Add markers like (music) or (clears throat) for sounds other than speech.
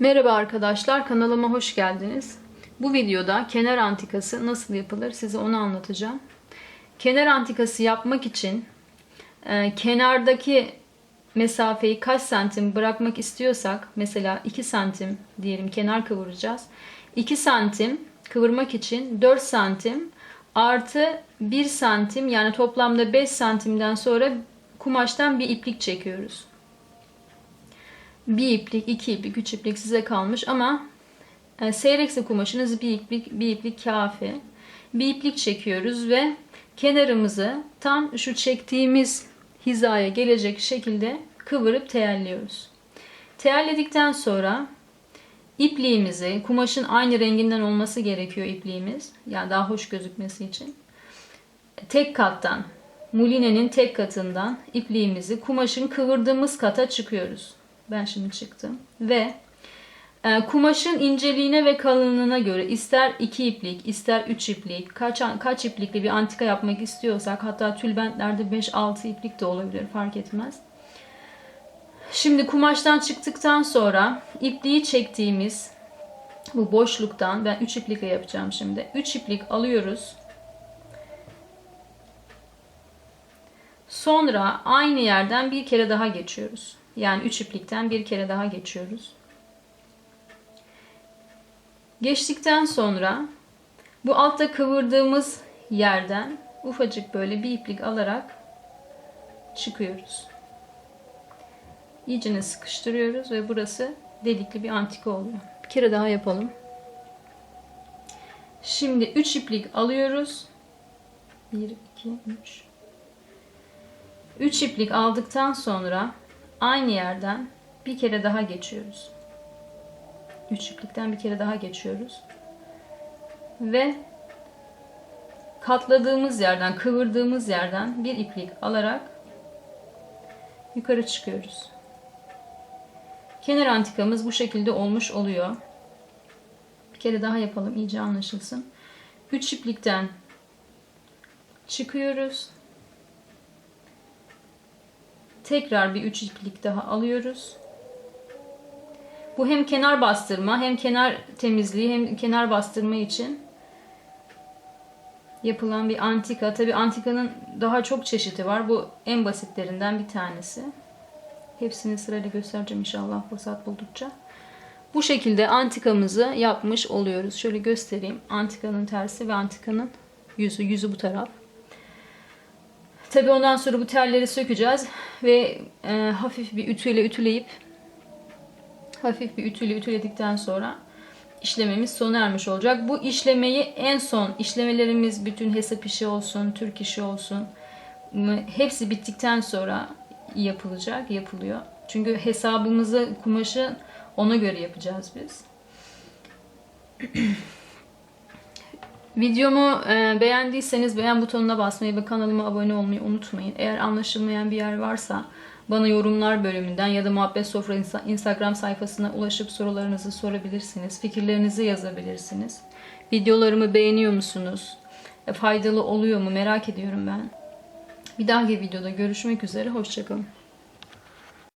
Merhaba arkadaşlar, kanalıma hoş geldiniz. Bu videoda kenar antikası nasıl yapılır size onu anlatacağım. Kenar antikası yapmak için e, kenardaki mesafeyi kaç santim bırakmak istiyorsak, mesela 2 santim diyelim kenar kıvıracağız. 2 santim kıvırmak için 4 santim artı 1 santim yani toplamda 5 santimden sonra kumaştan bir iplik çekiyoruz bir iplik, iki iplik, üç iplik size kalmış ama e, seyrekse kumaşınız bir iplik, bir iplik kafi. Bir iplik çekiyoruz ve kenarımızı tam şu çektiğimiz hizaya gelecek şekilde kıvırıp teyelliyoruz. Teyelledikten sonra ipliğimizi, kumaşın aynı renginden olması gerekiyor ipliğimiz. Yani daha hoş gözükmesi için. Tek kattan, mulinenin tek katından ipliğimizi kumaşın kıvırdığımız kata çıkıyoruz. Ben şimdi çıktım. Ve e, kumaşın inceliğine ve kalınlığına göre ister 2 iplik, ister 3 iplik, kaç, kaç iplikli bir antika yapmak istiyorsak hatta tülbentlerde 5-6 iplik de olabilir fark etmez. Şimdi kumaştan çıktıktan sonra ipliği çektiğimiz bu boşluktan ben 3 iplikle yapacağım şimdi. 3 iplik alıyoruz. Sonra aynı yerden bir kere daha geçiyoruz. Yani 3 iplikten bir kere daha geçiyoruz. Geçtikten sonra bu altta kıvırdığımız yerden ufacık böyle bir iplik alarak çıkıyoruz. İyicene sıkıştırıyoruz ve burası delikli bir antika oluyor. Bir kere daha yapalım. Şimdi 3 iplik alıyoruz. 1, 2, 3. 3 iplik aldıktan sonra aynı yerden bir kere daha geçiyoruz. Üç iplikten bir kere daha geçiyoruz. Ve katladığımız yerden, kıvırdığımız yerden bir iplik alarak yukarı çıkıyoruz. Kenar antikamız bu şekilde olmuş oluyor. Bir kere daha yapalım iyice anlaşılsın. 3 iplikten çıkıyoruz. Tekrar bir 3 iplik daha alıyoruz. Bu hem kenar bastırma hem kenar temizliği hem kenar bastırma için yapılan bir antika. Tabi antikanın daha çok çeşidi var. Bu en basitlerinden bir tanesi. Hepsini sırayla göstereceğim inşallah fırsat buldukça. Bu şekilde antikamızı yapmış oluyoruz. Şöyle göstereyim. Antikanın tersi ve antikanın yüzü. Yüzü bu taraf. Tabi ondan sonra bu telleri sökeceğiz ve e, hafif bir ütüyle ütüleyip hafif bir ütüyle ütüledikten sonra işlememiz sona ermiş olacak. Bu işlemeyi en son işlemelerimiz bütün hesap işi olsun, Türk işi olsun hepsi bittikten sonra yapılacak, yapılıyor. Çünkü hesabımızı, kumaşı ona göre yapacağız biz. (clears throat) Videomu e, beğendiyseniz beğen butonuna basmayı ve kanalıma abone olmayı unutmayın. Eğer anlaşılmayan bir yer varsa bana yorumlar bölümünden ya da Muhabbet Sofra Instagram sayfasına ulaşıp sorularınızı sorabilirsiniz. Fikirlerinizi yazabilirsiniz. Videolarımı beğeniyor musunuz? E, faydalı oluyor mu merak ediyorum ben. Bir dahaki videoda görüşmek üzere. Hoşçakalın.